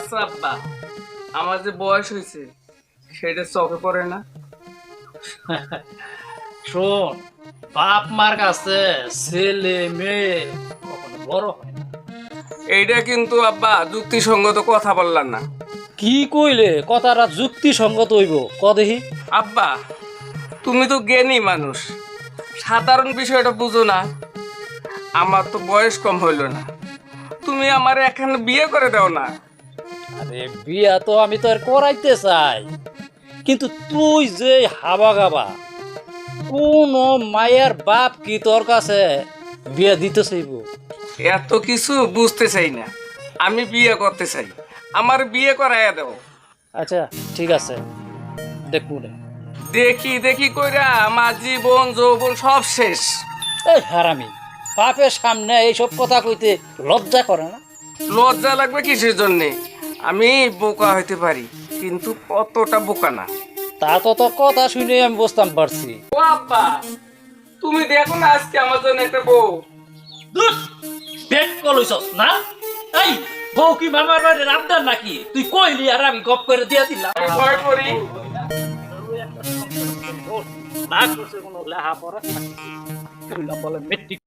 আচ্ছা আব্বা আমার যে বয়স হয়েছে সেটা চোখে পড়ে না। শোন বাপ মার কাছে ছেলে মেয়ে কখনো বড় হয় না। এইটা কিন্তু আব্বা যুক্তিসঙ্গত কথা বললাম না। কি কইলে? কথাটা যুক্তিসঙ্গত হইব ক দেখি। আব্বা তুমি তো জ্ঞানী মানুষ সাধারণ বিষয়টা বুঝো না। আমার তো বয়স কম হইল না। তুমি আমার এখানে বিয়ে করে দাও না। আরে বিয়া তো আমি তো আর করাইতে চাই। কিন্তু তুই যে হাবা গাবা কোন মায়ের বাপ কি তোর কাছে বিয়া দিতে চাইব? এত কিছু বুঝতে চাই না। আমি বিয়ে করতে চাই। আমার বিয়ে করাইয়া দাও। আচ্ছা ঠিক আছে। দেখব রে দেখি দেখি কইরা আমার জীবন যৌবন সব শেষ। এই হারামি বাপের সামনে এইসব কথা কইতে লজ্জা করে না? লজ্জা লাগবে কিসের জন্যে? আমি বোকা হইতে পারি কিন্তু কতটা বোকা না। তা তো তোর কথা শুনে আমি বুঝতাম পারছি। ও আব্বা তুমি দেখো না আজকে আমার জন্য একটা বউ। পেট কলইছস না? এই বউ কি মামার বাড়ির রামদার নাকি? তুই কইলি আর আমি গপ করে দিয়ে দিলাম। আমি ভয় করি। না করছে কোনো লেহা পড়া বলে মেট্রিক